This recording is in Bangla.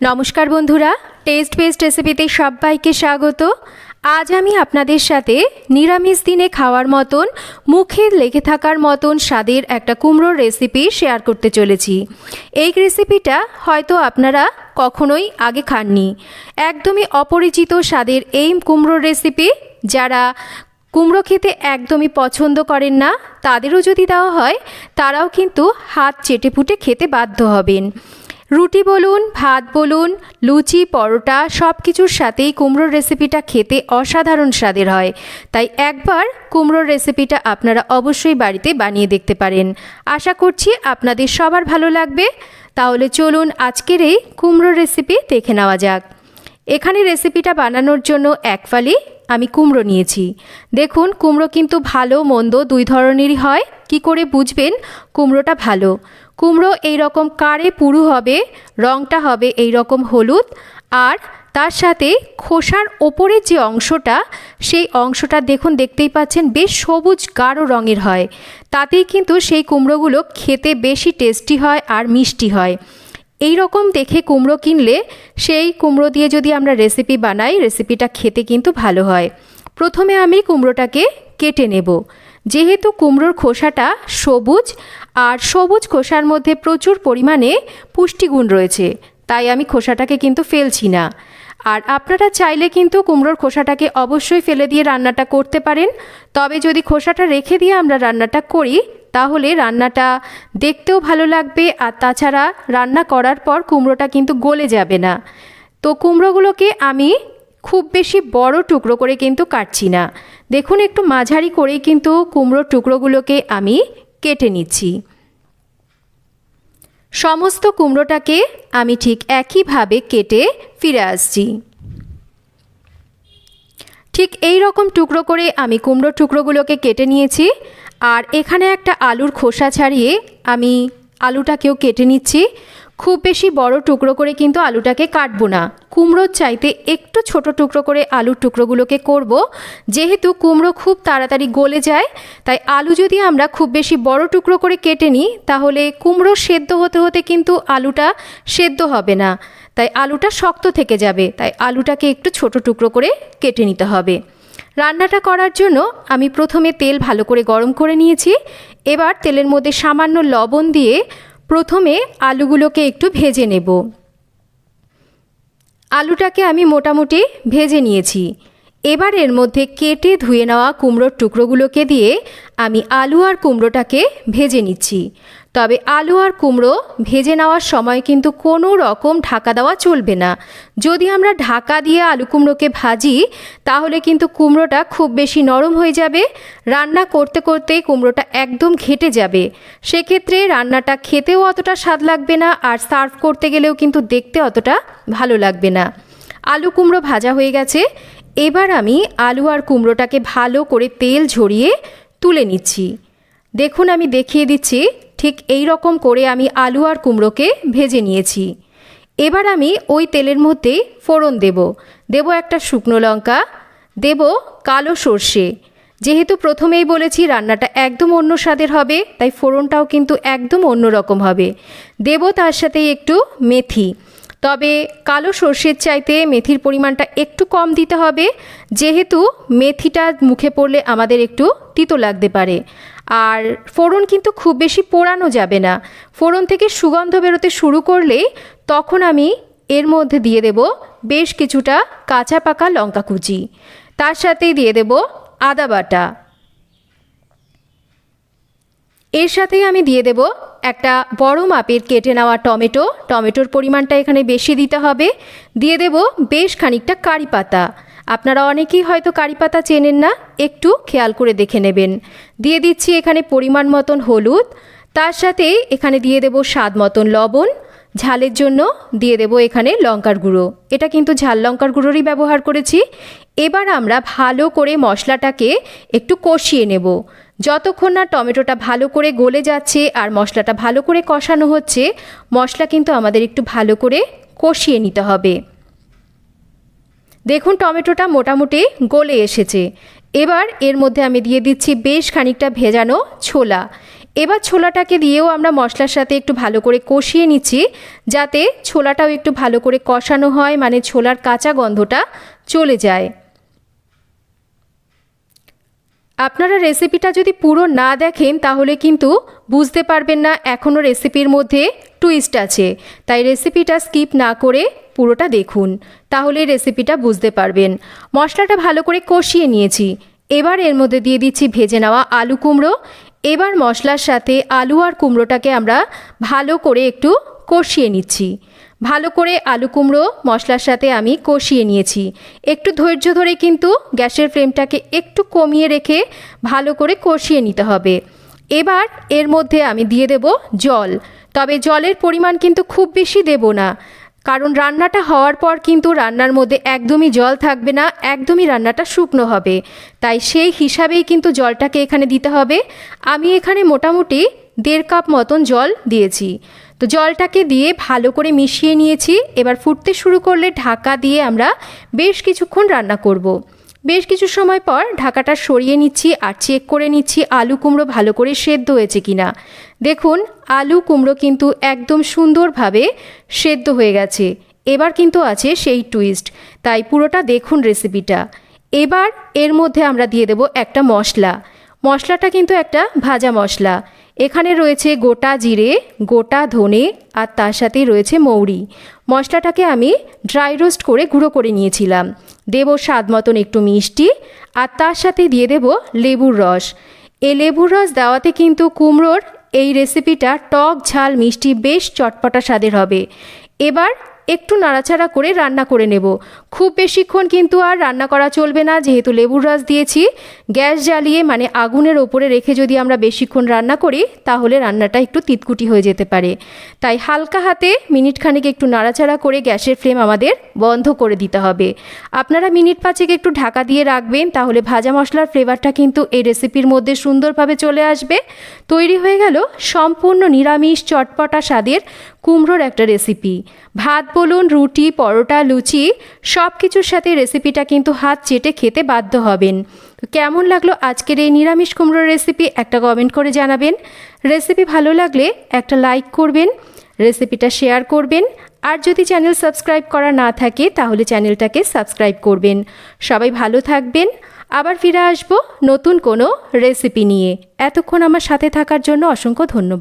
নমস্কার বন্ধুরা টেস্ট বেস্ট রেসিপিতে সবাইকে স্বাগত। আজ আমি আপনাদের সাথে নিরামিষ দিনে খাওয়ার মতন মুখে লেগে থাকার মতন স্বাদের একটা কুমড়োর রেসিপি শেয়ার করতে চলেছি। এই রেসিপিটা হয়তো আপনারা কখনোই আগে খাননি। একদমই অপরিচিত স্বাদের এই কুমড়োর রেসিপি যারা কুমড়ো খেতে একদমই পছন্দ করেন না, তাদেরও যদি দেওয়া হয়, তারাও কিন্তু হাত চেটেপুটে খেতে বাধ্য হবেন। রুটি বলুন, ভাত বলুন, লুচি, পরোটা সব কিছুর সাথেই কুমড়োর রেসিপিটা খেতে অসাধারণ স্বাদের হয়। তাই একবার কুমড়োর রেসিপিটা আপনারা অবশ্যই বাড়িতে বানিয়ে দেখতে পারেন। আশা করছি আপনাদের সবার ভালো লাগবে। তাহলে চলুন আজকের এই কুমড়োর রেসিপি দেখে নেওয়া যাক। এখানে রেসিপিটা বানানোর জন্য এক ফালি আমি কুমড়ো নিয়েছি। দেখুন, কুমড়ো কিন্তু ভালো, মন্দ দুই ধরনেরই হয়। কি করে বুঝবেন? কুমড়োটা ভালো। কুমড়ো এই রকম কারে পুরু হবে রঙটা হবে এই রকম হলুদ, আর তার সাথে খোসার ওপরের যে অংশটা, সেই অংশটা দেখুন, দেখতেই পাচ্ছেন, বেশ সবুজ গাঢ় রঙের হয়। তাতেই কিন্তু সেই কুমড়োগুলো খেতে বেশি টেস্টি হয় আর মিষ্টি হয়। এই রকম দেখে কুমড়ো কিনলে, সেই কুমড়ো দিয়ে যদি আমরা রেসিপি বানাই রেসিপিটা খেতে কিন্তু ভালো হয়। প্রথমে আমি কুমড়োটাকে কেটে নেব। যেহেতু কুমড়োর খোসাটা সবুজ আর সবুজ খোসার মধ্যে প্রচুর পরিমাণে পুষ্টিগুণ রয়েছে, তাই আমি খোসাটাকে কিন্তু ফেলছি না। আর আপনারা চাইলে কিন্তু কুমড়োর খোসাটাকে অবশ্যই ফেলে দিয়ে রান্নাটা করতে পারেন। তবে যদি খোসাটা রেখে দিয়ে আমরা রান্নাটা করি, তাহলে রান্নাটা দেখতেও ভালো লাগবে আর তাছাড়া রান্না করার পর কুমড়োটা কিন্তু গলে যাবে না। তো কুমড়োগুলোকে আমি খুব বেশি বড় টুকরো করে কিন্তু কাটছি না। দেখুন একটু মাঝারি করেই কিন্তু কুমড়োর টুকরোগুলোকে আমি কেটে নিচ্ছি। সমস্ত কুমড়োটাকে আমি ঠিক একইভাবে কেটে ফিরে আসছি। ঠিক এই রকম টুকরো করে আমি কুমড়োর টুকরোগুলোকে কেটে নিয়েছি আর এখানে একটা আলুর খোসা ছাড়িয়ে আমি আলুটাকেও কেটে নিচ্ছি। খুব বেশি বড় টুকরো করে কিন্তু আলুটাকে কাটবো না। কুমড়োর চাইতে একটু ছোট টুকরো করে আলুর টুকরোগুলোকে করব। যেহেতু কুমড়ো খুব তাড়াতাড়ি গলে যায়, তাই আলু যদি আমরা খুব বেশি বড় টুকরো করে কেটে নিই, তাহলে কুমড়ো সেদ্ধ হতে হতে কিন্তু আলুটা সেদ্ধ হবে না। তাই আলুটা শক্ত থেকে যাবে, তাই আলুটাকে একটু ছোট টুকরো করে কেটে নিতে হবে। রান্নাটা করার জন্য আমি প্রথমে তেল ভালো করে গরম করে নিয়েছি। এবার তেলের মধ্যে সামান্য লবণ দিয়ে প্রথমে আলুগুলোকে একটু ভেজে নেব। আলুটাকে আমি মোটামুটি ভেজে নিয়েছি। এবার এর মধ্যে কেটে ধুয়ে নেওয়া কুমড়োর টুকরোগুলোকে দিয়ে আমি আলু আর কুমড়োটাকে ভেজে নিচ্ছি। তবে আলু আর কুমড়ো ভেজে নেওয়ার সময় কিন্তু কোনো রকম ঢাকা দেওয়া চলবে না। যদি আমরা ঢাকা দিয়ে আলু কুমড়োকে ভাজি, তাহলে কিন্তু কুমড়োটা খুব বেশি নরম হয়ে যাবে। রান্না করতে করতে কুমড়োটা একদম ঘেটে যাবে। সেক্ষেত্রে রান্নাটা খেতেও অতটা স্বাদ লাগবে না আর সার্ভ করতে গেলেও কিন্তু দেখতে অতটা ভালো লাগবে না। আলু কুমড়ো ভাজা হয়ে গেছে। এবার আমি আলু আর কুমড়োটাকে ভালো করে তেল ঝরিয়ে তুলে নিচ্ছি। দেখুন, আমি দেখিয়ে দিচ্ছি, ঠিক এই রকম করে আমি আলু আর কুমড়োকে ভেজে নিয়েছি। এবার আমি ওই তেলের মধ্যে ফোড়ন দেব। দেব একটা শুকনো লঙ্কা, দেব কালো সর্ষে। যেহেতু প্রথমেই বলেছি রান্নাটা একদম অন্য স্বাদের হবে, তাই ফোড়নটাও কিন্তু একদম অন্য রকম হবে। দেব তার সাথে একটু মেথি। তবে কালো সর্ষের চাইতে মেথির পরিমাণটা একটু কম দিতে হবে। যেহেতু মেথিটা মুখে পড়লে আমাদের একটু তিতো লাগতে পারে। আর ফোড়ন কিন্তু খুব বেশি পোড়ানো যাবে না। ফোড়ন থেকে সুগন্ধ বেরোতে শুরু করলেই তখন আমি এর মধ্যে দিয়ে দেব বেশ কিছুটা কাঁচা পাকা লঙ্কা কুচি। তার সাথেই দিয়ে দেব আদা বাটা। এর সাথেই আমি দিয়ে দেব একটা বড় মাপের কেটে নেওয়া টমেটো। টমেটোর পরিমাণটা এখানে বেশি দিতে হবে। দিয়ে দেব বেশ খানিকটা কারি পাতা। আপনারা অনেকেই হয়তো কারি পাতা চেনেন না, একটু খেয়াল করে দেখে নেবেন। দিয়ে দিচ্ছি এখানে পরিমাণ মতন হলুদ। তার সাথে এখানে দিয়ে দেব স্বাদ মতন লবণ। ঝালের জন্য দিয়ে দেব এখানে লঙ্কার গুঁড়ো। এটা কিন্তু ঝাল লঙ্কার গুঁড়োরই ব্যবহার করেছি। এবার আমরা ভালো করে মশলাটাকে একটু কষিয়ে নেব। যতক্ষণ না টমেটোটা ভালো করে গলে যাচ্ছে আর মশলাটা ভালো করে কষানো হচ্ছে, মশলা কিন্তু আমাদের একটু ভালো করে কষিয়ে নিতে হবে। দেখুন টমেটোটা মোটামুটি গলে এসেছে। এবার এর মধ্যে আমি দিয়ে দিচ্ছি বেশ খানিকটা ভেজানো ছোলা। এবার ছোলাটাকে দিয়েও আমরা মশলার সাথে একটু ভালো করে কষিয়ে নিচ্ছি, যাতে ছোলাটাও একটু ভালো করে কষানো হয় মানে ছোলার কাঁচা গন্ধটা চলে যায়। আপনারা রেসিপিটা যদি পুরো না দেখেন, তাহলে কিন্তু বুঝতে পারবেন না এখনও রেসিপির মধ্যে টুইস্ট আছে। তাই রেসিপিটা স্কিপ না করে পুরোটা দেখুন তাহলে রেসিপিটা বুঝতে পারবেন। মশলাটা ভালো করে কষিয়ে নিয়েছি। এবার এর মধ্যে দিয়ে দিচ্ছি ভেজে নেওয়া আলু কুমড়ো। এবার মশলার সাথে আলু আর কুমড়োটাকে আমরা ভালো করে একটু কষিয়ে নিচ্ছি। ভালো করে আলু কুমড়ো মশলার সাথে আমি কষিয়ে নিয়েছি। একটু ধৈর্য ধরে কিন্তু গ্যাসের ফ্লেমটাকে একটু কমিয়ে রেখে ভালো করে কষিয়ে নিতে হবে। এবার এর মধ্যে আমি দিয়ে দেব জল। তবে জলের পরিমাণ কিন্তু খুব বেশি দেব না। কারণ রান্নাটা হওয়ার পর কিন্তু রান্নার মধ্যে একদমই জল থাকবে না, একদমই রান্নাটা শুকনো হবে। তাই সেই হিসাবেই কিন্তু জলটাকে এখানে দিতে হবে। আমি এখানে মোটামুটি দেড় কাপ মতন জল দিয়েছি। তো জলটাকে দিয়ে ভালো করে মিশিয়ে নিয়েছি। এবার ফুটতে শুরু করলে ঢাকা দিয়ে আমরা বেশ কিছুক্ষণ রান্না করব। বেশ কিছু সময় পর ঢাকাটা সরিয়ে নিচ্ছি আর চেক করে নিচ্ছি আলু কুমড়ো ভালো করে সেদ্ধ হয়েছে কিনা। দেখুন, আলু কুমড়ো কিন্তু একদম সুন্দরভাবে সেদ্ধ হয়ে গেছে। এবার কিন্তু আছে সেই টুইস্ট তাই পুরোটা দেখুন রেসিপিটা এবার এর মধ্যে আমরা দিয়ে দেব একটা মশলা। মশলাটা কিন্তু একটা ভাজা মশলা। এখানে রয়েছে গোটা জিরে, গোটা ধনে আর তার সাথে রয়েছে মৌরি। মশলাটাকে আমি ড্রাই রোস্ট করে গুঁড়ো করে নিয়েছিলাম। দেব স্বাদ মতন একটু মিষ্টি আর তার সাথে দিয়ে দেব লেবুর রস। এই লেবুর রস দেওয়াতে কিন্তু কুমড়োর এই রেসিপিটা টক, ঝাল, মিষ্টি বেশ চটপটা স্বাদের হবে। এবার একটু নাড়াচাড়া করে রান্না করে নেব। খুব বেশিক্ষণ কিন্তু আর রান্না করা চলবে না, যেহেতু লেবুর রস দিয়েছি। গ্যাস জ্বালিয়ে মানে আগুনের ওপরে রেখে যদি আমরা বেশিক্ষণ রান্না করি, তাহলে রান্নাটা একটু তিতকুটি হয়ে যেতে পারে। তাই হালকা হাতে মিনিট খানেক একটু নাড়াচাড়া করে গ্যাসের ফ্লেম আমাদের বন্ধ করে দিতে হবে। আপনারা মিনিট পাঁচেক একটু ঢাকা দিয়ে রাখবেন, তাহলে ভাজা মশলার ফ্লেভারটা কিন্তু এই রেসিপির মধ্যে সুন্দরভাবে চলে আসবে। তৈরি হয়ে গেল সম্পূর্ণ নিরামিষ চটপটা স্বাদের কুমড়োর একটা রেসিপি। ভাত বলুন, রুটি, পরোটা, লুচি সব কিছুর সাথে রেসিপিটা কিন্তু হাত চেটে খেতে বাধ্য হবেন। কেমন লাগল আজকের এই নিরামিষ কুমড়োর রেসিপি একটা কমেন্ট করে জানাবেন। রেসিপি ভালো লাগলে একটা লাইক করবেন রেসিপিটা শেয়ার করবেন। আর যদি চ্যানেল সাবস্ক্রাইব করা না থাকে, তাহলে চ্যানেলটাকে সাবস্ক্রাইব করবেন। সবাই ভালো থাকবেন। আবার ফিরে আসব নতুন কোনো রেসিপি নিয়ে। এতক্ষণ আমার সাথে থাকার জন্য অসংখ্য ধন্যবাদ।